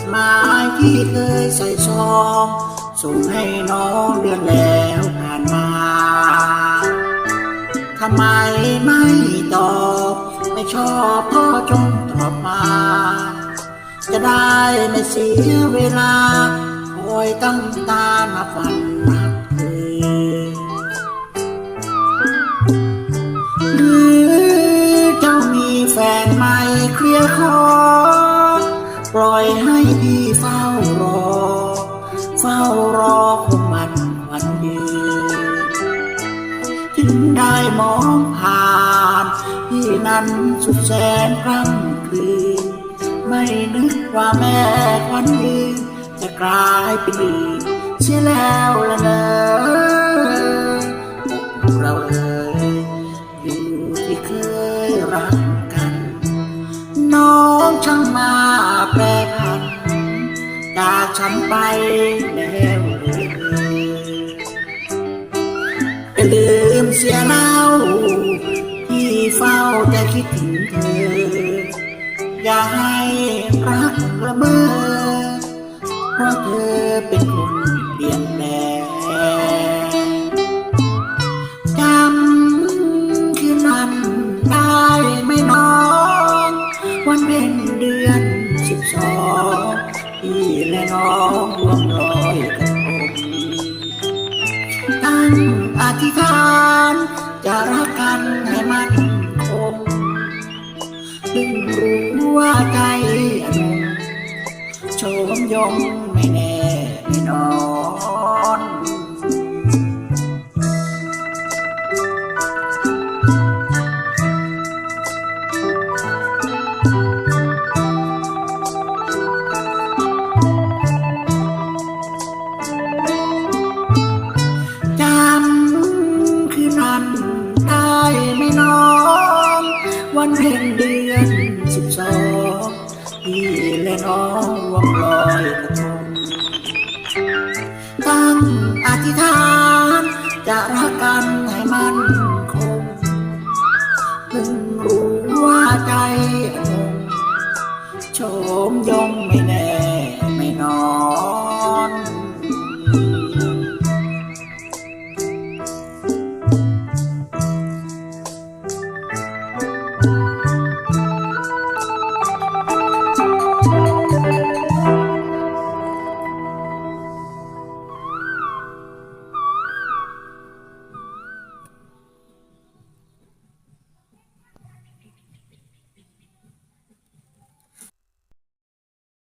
ดหมายที่เคยใส่ซองส่งให้น้องเดือนแล้วผ่านมาทำไมไม่ตอบไม่ชอบก็จงตอบมา จะได้ไม่เสียเวลาคอยตั้งตามาฝันนับคืนหรือเจ้ามีแฟนใหม่เคลียร์คอปล่อยให้ พี่เฝ้ารอ เฝ้ารอคงมันวันยืนจึงได้มองผ่านที่นั้นสุดแสนครั้งคืน ไม่นึกว่าแม่วันยืนจะกลายเป็นดีเสียแล้วละเนอเราเอ่ยอยู่ที่เคยรักกัน น้องช่างมาแปรผันจาก ฉันไปแล้วเลืมเสียเล่าที่เฝ้าแต่คิดถึงเธอ อย่าให้รักระเบ้อเพราะเธอเป็นคนเปลี่ยนแปลง น้องรวมรอยกระทงตั้งอธิษฐานจะรักกันให้มันคงจึงรู้ว่าใจอนงชมยงไม่แน่ไม่นอน เพ็ญเดือนสิบสองพี่และน้องวงลอยกระทงตั้งอธิษฐาน จะรักกันให้มันคงเพิ่งรู้ว่าใจองโฉมยงไม่แน่